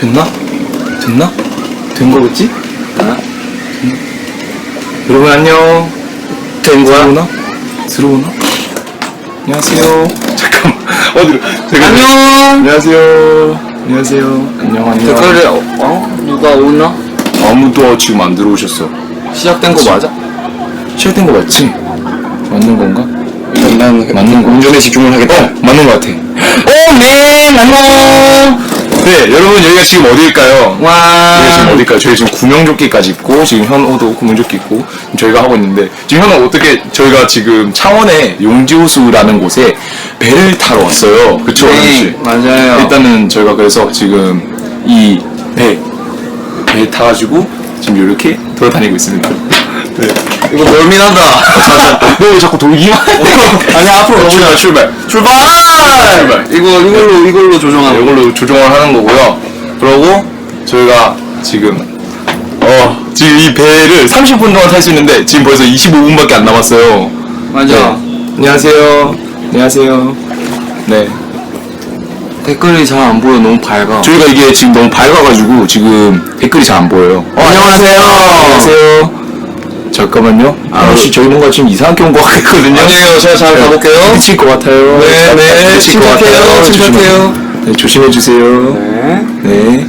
됐나? 됐나? 된 거겠지? 아, 됐나? 여러분 안녕. 된 거야? 들어오나? 들어오나? 안녕하세요. 잠깐만. 어디로? 제가 안녕. 안녕하세요. 안녕하세요. 안녕 안녕. 댓글에 어, 어? 누가 오나? 아무도 지금 안 들어오셨어. 시작된 거 맞아? 시작된 거 맞지? 맞는 건가? 난 맞는 거. 운전회식 주문하겠다. 어, 맞는 거 같아. 오, 네, 안녕. 네, 여러분 여기가 지금 어디일까요? 와. 저희가 지금 어딜까요? 저희 지금 구명조끼까지 입고 지금 현호도 구명조끼 입고 저희가 하고 있는데 지금 현호 어떻게 저희가 지금 창원의 용지호수라는 곳에 배를 타러 왔어요. 그쵸? 네, 맞아요. 일단은 저희가 그래서 지금 이 배, 배 타가지고 지금 이렇게 돌아다니고 있습니다. 네. 이거 멀미난다. 너 왜 자꾸 돌기만 해? 아니, 앞으로 출발, 출발. 출발! 출발. 이거, 이걸로, 이걸로 조정하고. 이걸로 조정을 하는 거고요. 그러고 저희가 지금 어 지금 이 배를 30분 동안 탈 수 있는데 지금 벌써 25분밖에 안 남았어요. 맞아. 네. 안녕하세요. 안녕하세요. 네. 댓글이 잘 안 보여. 너무 밝아. 저희가 이게 지금 너무 밝아가지고 지금 댓글이 잘 안 보여요. 어, 안녕하세요. 안녕하세요. 잠깐만요. 아, 혹시 저희 뭔가 지금 이상하게 온 것 같거든요. 아니에요. 제가 잘 네. 가볼게요. 미칠 것 같아요. 네, 자, 네. 미칠 것 침착해요, 같아요. 침착해요. 네, 조심해주세요. 네. 네.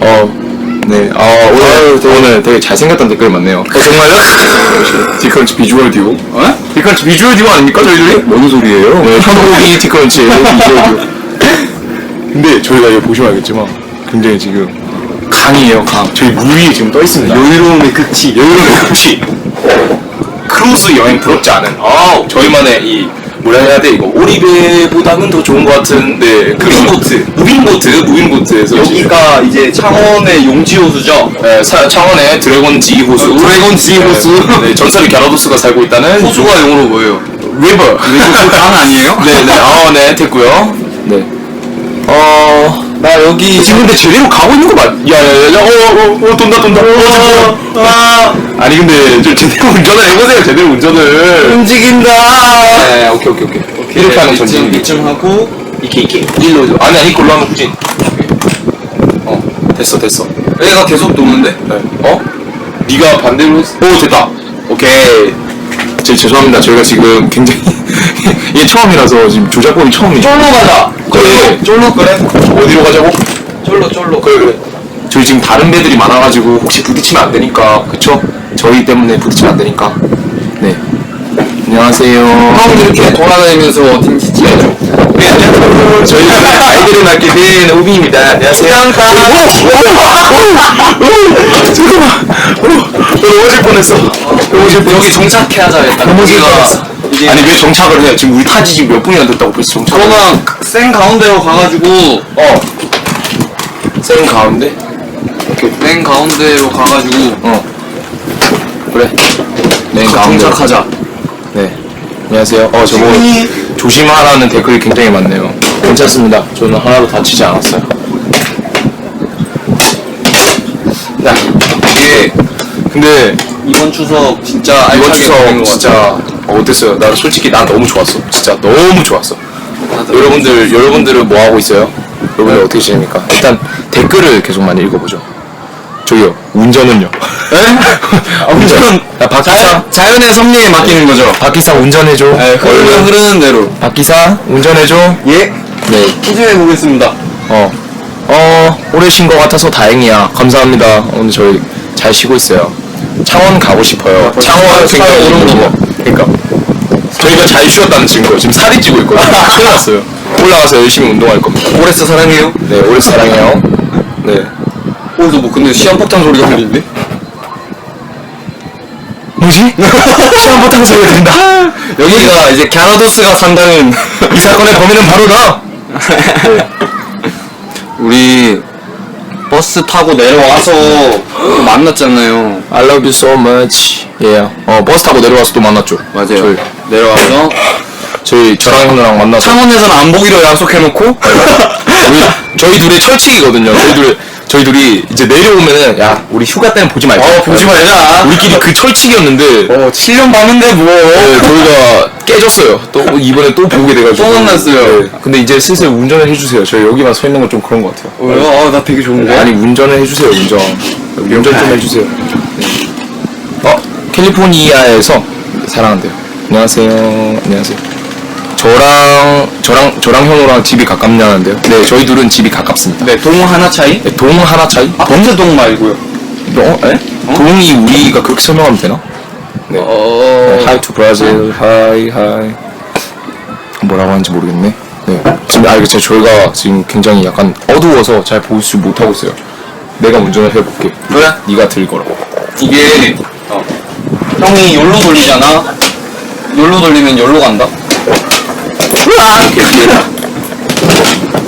어. 네. 아, 오늘, 오늘 되게 잘생겼던 댓글 많네요. 어, 정말요? 디크런치 비주얼 듀오. 어? 디크런치 비주얼 듀오 아닙니까, 저희들이? 뭔 소리예요? 네, 현호기 디크런치의 비주얼 듀오. 근데 저희가 이거 보시면 알겠지만, 굉장히 지금 강이에요, 강. 저희 물 위에 지금 떠 있습니다. 여유로움의 극치. 여유로운 극치. 크루즈 여행 부럽지 않은. 아, 저희만의 이 뭐라 해야 돼 이거 오리배보다는 더 좋은 것 같은 네 무빙보트 무빙보트 무빙보트에서 여기가 이제 창원의 용지 호수죠. 네, 사- 창원의 드래곤 G 호수 어, 드래곤 G 호수. 네, 네, 전설의 갸라도스가 살고 있다는 호수가 영어로 뭐예요? 리버 강 아니에요? 네네 아네 됐고요 네 어 나 여기 지금 근데 제대로 가고 있는 거 맞? 야야야야 어어어 돈다 돈다. 어 잠깐만. 아, 아니 근데 좀 제대로 운전을 해보세요. 제대로 운전을. 움직인다. 네 오케이 오케이 오케이. 이렇게 하는 이쯤, 전진 이쯤 하고 이렇게 이렇게 일로 일로 아니 아니 골로 하면 후진 어 됐어 됐어. 얘가 계속 도는데? 네. 어? 네가 반대로 했어 오 됐다. 오케이. 제 죄송합니다. 저희가 지금 굉장히 이게 처음이라서 지금 조작법이 처음이죠. 쫄로 가자. 그래 쫄로 그래. 어디로 가자고? 쫄로 쫄로. 그래 그래 저희 지금 다른 배들이 많아가지고 혹시 부딪히면 안 되니까 그쵸? 저희 때문에 부딪히면 안 되니까 네 안녕하세요 형 이렇게 돌아다니면서 어딘지 찍어줘. 네, 안녕하세요. 저희 아이들을 맡게 된 오비입니다. 안녕하세요. 잠깐만. 넘어질 뻔했어. 여기 정착해 하자 일단. 넘어질 뻔했어. 이게 아니 왜 정착을 해? 지금 우리 타지 지금 몇 분이나 됐다고 벌써 정착? 그러면 생 가운데로 가가지고 어. 생 가운데? 맨 가운데로 가가지고 어. 그래. 맨 가운데. 정착하자. 네. 안녕하세요. 어, 저거 조심하라는 댓글이 굉장히 많네요. 괜찮습니다. 저는 하나도 다치지 않았어요. 야, 이게 근데 이번 추석 진짜 이번 알차게 보낸 추석 것 진짜. 어, 어땠어요? 나 솔직히 난 너무 좋았어. 진짜 너무 좋았어. 여러분들 여러분들은 뭐 하고 있어요? 여러분들 어떻게 지냅니까? 일단 댓글을 계속 많이 읽어보죠. 저기요 운전은요? 아, 운전. 야 박기사 자연의 섭리에 맡기는 거죠. 박기사 운전해줘. 네, 흐르는 흐르는 대로. 박기사 운전해줘. 예. 네. 후진해 보겠습니다. 어. 어 오래 쉰 것 같아서 다행이야. 감사합니다. 오늘 저희 잘 쉬고 있어요. 창원 가고 싶어요. 창원 살 굉장히 오른 거 봐. 그러니까 저희가 잘 쉬었다는 증거. 지금 살이 찌고 있거든요. 큰일 났어요. 올라가서 열심히 운동할 겁니다. 오레스 사랑해요. 네 오래 사랑해요. 네. 어디서 뭐 근데 시한폭탄 소리가 들리는데? 뭐지? 시한부탕 소리가 들린다. 여기가 이제 갸라도스가 산다는 이 사건의 범인은 바로 나. 우리 버스 타고 내려와서 만났잖아요. I love you so much. 예. 어 버스 타고 내려와서 또 만났죠. 맞아요. 저희, 내려와서 저희 저랑 현우랑 만나서 창원에서는 안 보기로 약속해놓고 우리 저희 둘의 철칙이거든요. 저희 둘의 저희 둘이 이제 내려오면은 야 우리 휴가 때는 보지 말자. 어, 보지 말자. 우리끼리 그 철칙이었는데 어 7년 봤는데 뭐 네, 저희가 깨졌어요. 또 이번에 또 보게 돼가지고. 또 만났어요. 네. 근데 이제 슬슬 운전을 해주세요. 저희 여기만 서 있는 건 좀 그런 것 같아요. 왜요? 아, 나 되게 좋은데? 아니 운전을 해주세요. 운전. 운전 좀 해주세요. 네. 어 캘리포니아에서 사랑한대요. 안녕하세요. 안녕하세요. 저랑 저랑 저랑 현우랑 집이 가깝냐는데요. 네, 저희 둘은 집이 가깝습니다. 네, 동 하나 차이? 네, 동 하나 차이? 아, 번째 동 말고요. 어? 에? 동이 우리가 그렇게 설명하면 되나? 네. 어... Hi to Brazil. Hi, hi. 뭐라고 하는지 모르겠네. 네. 지금 아 이거 제가 저희가 지금 굉장히 약간 어두워서 잘 보지 못하고 있어요. 내가 운전을 해볼게. 그래? 네가 들거라. 이게 어. 형이 열로 돌리잖아. 열로 돌리면 열로 간다.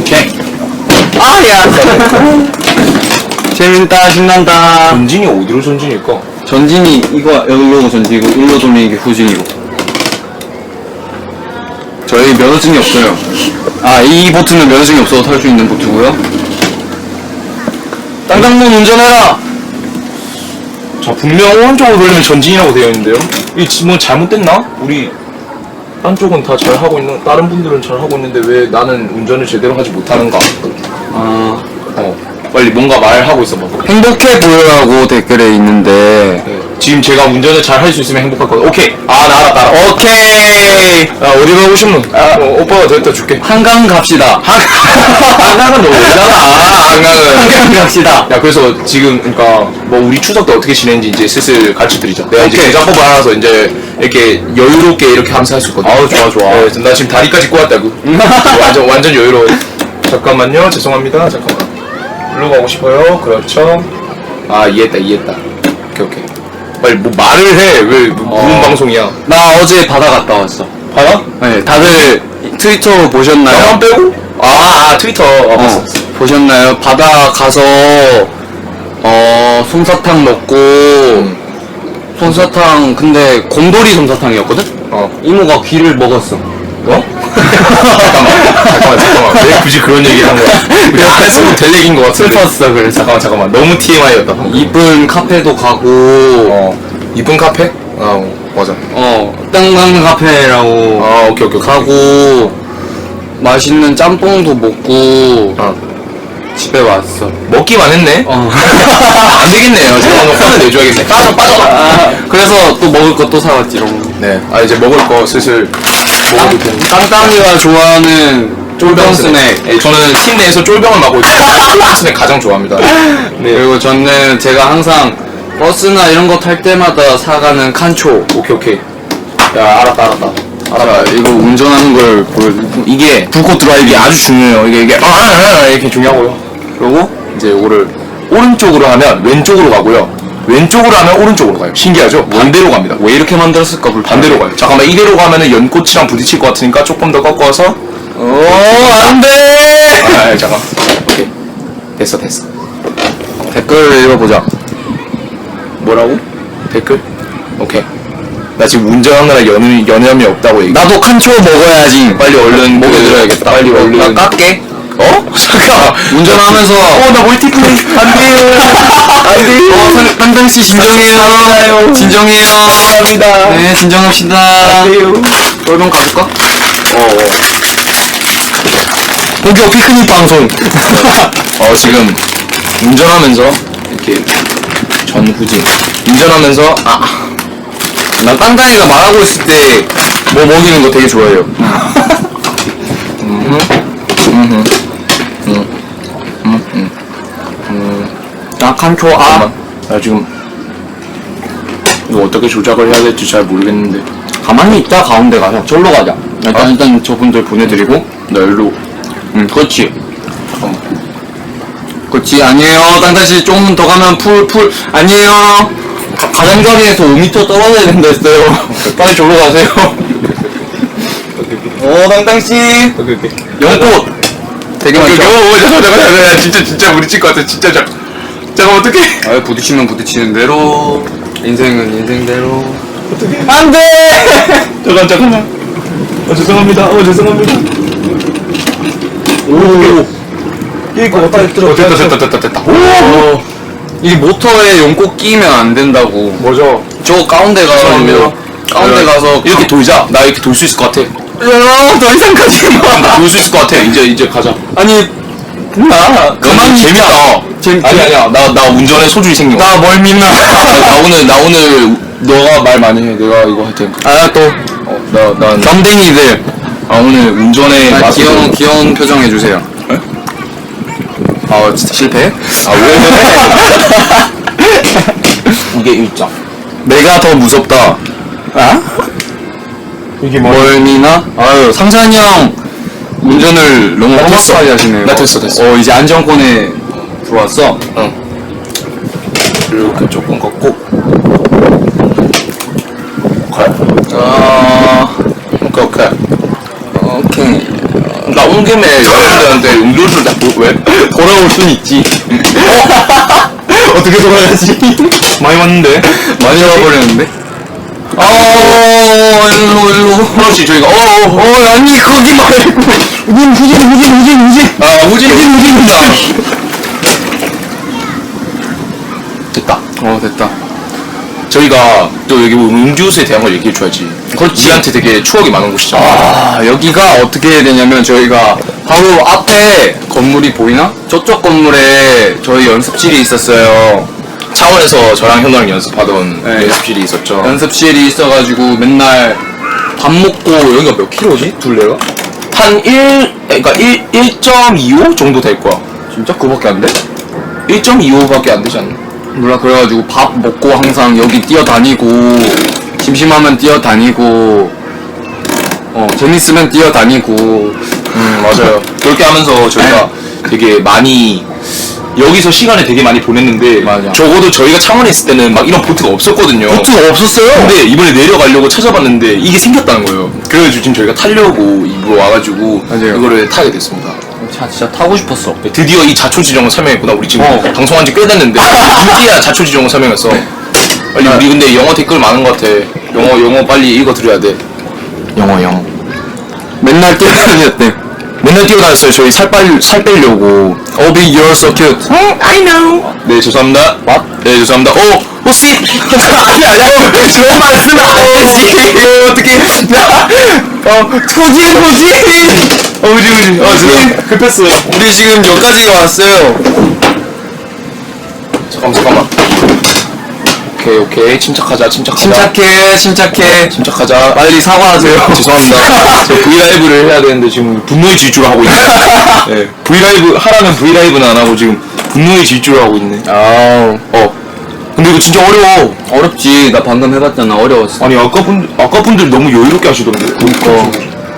오케이. 아 야. 재밌다 신난다. 전진이 어디로 전진일까? 전진이 이거 열로 전진이고 일로 돌리는 게 후진이고. 저희 면허증이 없어요. 아 이 보트는 면허증이 없어도 탈 수 있는 보트고요. 땅땅문 운전해라. 자 분명 오른쪽으로 돌리면 전진이라고 되어 있는데요. 이뭐 잘못됐나? 우리 딴 쪽은 다 잘 하고 있는 다른 분들은 잘 하고 있는데 왜 나는 운전을 제대로 하지 못하는가? 아 어 빨리 뭔가 말하고 있어 봐. 행복해 보여라고 댓글에 있는데. 네. 지금 제가 운전을 잘 할 수 있으면 행복할 거예요. 오케이. 아, 나 알았다. 알았다. 오케이. 아, 어디 가고 싶노? 아, 어, 오빠가 됐다 줄게. 한강 갑시다. 한강은 너 왜잖아. 한강은. 한강 갑시다. 야, 그래서 지금, 그니까, 뭐, 우리 추석 때 어떻게 지냈는지 이제 슬슬 가르쳐 드리자. 내가 이제 오케이. 계좌법을 알아서 이제 이렇게 여유롭게 이렇게 하면서 할 수 있거든. 아우, 좋아, 좋아. 네, 나 지금 다리까지 꼬았다고. 완전, 완전 여유로워. 잠깐만요. 죄송합니다. 잠깐만. 일로 가고 싶어요. 그렇죠. 아, 이해했다, 이해했다. 오케이, 오케이. 빨리 뭐 말을 해. 왜, 뭐, 무슨 어. 방송이야. 나 어제 바다 갔다 왔어. 봐요? 네, 다들 트위터 보셨나요? 빼고? 아, 아 트위터. 어, 봤어. 어, 보셨나요? 바다 가서 어 솜사탕 먹고 음. 솜사탕 근데 곰돌이 솜사탕이었거든? 어. 이모가 귀를 먹었어. 어? 잠깐만, 잠깐만, 잠깐만. 왜 굳이 그런 얘기를 한 거야? 그냥 안 했으면 될 얘기인 것 같은데. 슬펐어 그래서. 잠깐만, 잠깐만. 너무 TMI였다. 이쁜 카페도 가고 어. 이쁜 카페? 아, 어, 맞아. 어 땅강 카페라고 아, 오케이, 오케이. 오케이. 가고 맛있는 짬뽕도 먹고 아, 집에 왔어. 먹기만 했네? 어. 안 되겠네요. 제가 오늘 화를 내줘야겠네. 빠져, 빠져! 아, 그래서 또 먹을 거또 사왔지롱. 네. 아, 이제 먹을 거 슬슬 먹어도 되는데. 땅땅이가 좋아하는 쫄병 스낵. 네, 저는 팀 내에서 쫄병을 맡고 있어요. 쫄병 스낵 가장 좋아합니다. 네. 그리고 저는 제가 항상 버스나 이런 거 탈 때마다 사가는 칸초. 오케이, 오케이. 야, 알았다, 알았다. 알았다. 이거 운전하는 걸 보여드릴게요. 이게 불꽃 드라이브 아주 중요해요. 이게 이게 아, 아, 아, 이렇게 중요하고요. 그리고 이제 이거를 오른쪽으로 하면 왼쪽으로 가고요. 왼쪽으로 하면 오른쪽으로 가요. 신기하죠? 반대로 갑니다. 왜 이렇게 만들었을까? 불편하게. 반대로 가요. 잠깐만 이대로 가면은 연꽃이랑 부딪힐 것 같으니까 조금 더 꺾어서. 오, 안 돼! 아, 잠깐. 오케이. 됐어, 됐어. 댓글 읽어보자. 뭐라고? 댓글? 오케이. 나 지금 운전하느라 연, 연염이 없다고 얘기. 나도 칸초 먹어야지. 빨리 얼른 먹여드려야겠다. 빨리 얼른. 나 깎게. 어? 잠깐. 운전하면서. 어, 나 멀티플레이. 안 돼요. 안 돼요. 어, 땅땅씨 진정해요. 진정해요. 감사합니다. 네, 진정합시다. 돼요. 쫄병 가볼까? 어, 어. 본격 피크닉 방송. 어, 지금 운전하면서 이렇게 전후진. 운전하면서 아, 난 땅땅이가 말하고 있을 때 뭐 먹이는 거 되게 좋아해요. 나 칸초 잠깐만. 아. 나 지금 이거 어떻게 조작을 해야 될지 잘 모르겠는데. 가만히 있다 가운데 가자. 절로 가자. 일단 어? 일단 저분들 보내드리고. 나 일로. 응, 그렇지. 잠깐만. 그렇지 아니에요. 땅땅씨 조금 더 가면 풀 풀 아니에요. 가- 가장자리에서 5m 떨어져야 된다 했어요. 빨리 절로 가세요. 오 오케이. 연꽃 되게 많죠. 어, 어, 잠깐만, 잠깐만, 잠깐만. 진짜, 진짜 부딪힐 것 같아. 진짜, 잠 잠깐만, 어떡해. 아 부딪히면 부딪히는 대로 인생은 인생대로. 어떡해. 안 돼. 잠깐, 잠깐만. 어, 죄송합니다. 어, 죄송합니다. 오. 이거 빨리 들어. 어, 됐다, 됐다, 됐다, 됐다. 오! 이 모터에 용꽃 끼면 안 된다고. 뭐죠? 저 가운데 가서 가운데 가서 이렇게 돌자. 나 이렇게 돌 수 있을 것 같아. 야, 더 이상 가지 마. 돌수 있을 것 같아. 이제, 이제 가자. 아니, 나 가만히 재밌다. 재밌- 아니, 아니야. 나, 나 운전에 소질이 거야. 나뭘 믿나? 나 오늘, 나 오늘, 너가 말 많이 해. 내가 이거 할 테니까. 아, 또 어, 나, 난. 겸댕이들. 아, 오늘 운전에. 아, 맛을 귀여운 좀- 귀여운 표정 해주세요. 아, 진짜 실패? 아, 왜? 이게 일장. 내가 더 무섭다. 아? 이게 뭘 미나? 아유, 상산이 형 운전을 너무 험악하게 하시네요. 나 됐어, 됐어. 어, 이제 안정권에 들어왔어. 응. 이렇게 조금 걷고. 오케이. 아, 오케이, 오케이. 오케이. 나온 김에 여러분들한테 음료수를 다 보- 왜? 돌아올 순 있지. 어떻게 돌아가지? 많이 왔는데? 많이 와버렸는데? 어, 일로, 일로. 그렇지, 저희가, 어, 어, 어. 어, 아니, 거기 말고. 우진, 우진, 우진, 우진, 우진. 아, 우진, 우진, 우진입니다. 됐다. 어, 됐다. 저희가 또 여기 뭐 음주수에 대한 걸 얘기해줘야지. 그렇지. 우리한테 되게 추억이 많은 곳이잖아. 아, 여기가 어떻게 해야 되냐면 저희가 바로 앞에 건물이 보이나? 저쪽 건물에 저희 연습실이 있었어요. 차원에서 저랑 현우랑 연습하던 네. 연습실이 있었죠. 연습실이 있어가지고 맨날 밥 먹고 여기가 몇 킬로지? 둘레가? 한 1, 그러니까 1, 1.25 정도 될 거야. 진짜 그거밖에 안 돼? 1.25밖에 안 되지 않나? 몰라 그래가지고 밥 먹고 항상 여기 뛰어다니고 심심하면 뛰어다니고 어 재밌으면 뛰어다니고 음, 맞아요. 그렇게 하면서 저희가 되게 많이 여기서 시간을 되게 많이 보냈는데 맞아. 적어도 저희가 창원에 있을 때는 막 이런 보트가 없었거든요. 보트가 없었어요? 근데 이번에 내려가려고 찾아봤는데 이게 생겼다는 거예요. 그래가지고 지금 저희가 타려고 입으로 와가지고 맞아요. 이거를 타게 됐습니다. 차 진짜 타고 싶었어 네, 드디어 이 자초지종을 설명했구나. 우리 지금 어. 방송한 지 꽤 됐는데 이제야 자초지종을 설명했어. 빨리 우리 근데 영어 댓글 많은 것 같아. 영어 영어 빨리 읽어 드려야 돼. 영어 영어. 맨날 뛰어다녔대 맨날 뛰어다녔어요. 저희 살, 빨, 살 빼려고. Obi you're so cute I know. 네, 죄송합니다. What? 네, 죄송합니다. 오, 혹시 아니 아니야. 그런 말 쓰면 안 되지. 어, 어떻게? 어, 토지, 토지. 어, 우지, 우지. 어, 죄송. 급했어요. 우리 지금 여기까지 왔어요 잠깐만, 잠깐만. 오케이, 오케이. 침착하자, 침착하자. 침착해 침착해 침착하자. 빨리 사과하세요 죄송합니다. 저 브이라이브를 해야 되는데 지금 분노의 질주를 하고 있네. 네, 브이라이브 하라면 브이라이브는 안 하고 지금 분노의 질주를 하고 있네. 아우 어. 근데 이거 진짜 어려워. 어렵지 나 방금 해봤잖아 어려웠어 아니 아까 분 아까 분들 너무 여유롭게 하시던데. 그러니까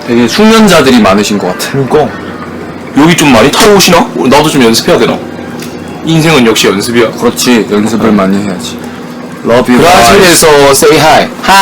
되게 숙련자들이 많으신 것 같아 그러니까 여기 좀 많이 타고 오시나? 어, 나도 좀 연습해야 되나? 인생은 역시 연습이야. 그렇지 연습을 많이 해야지 Love you 브라질에서 say hi.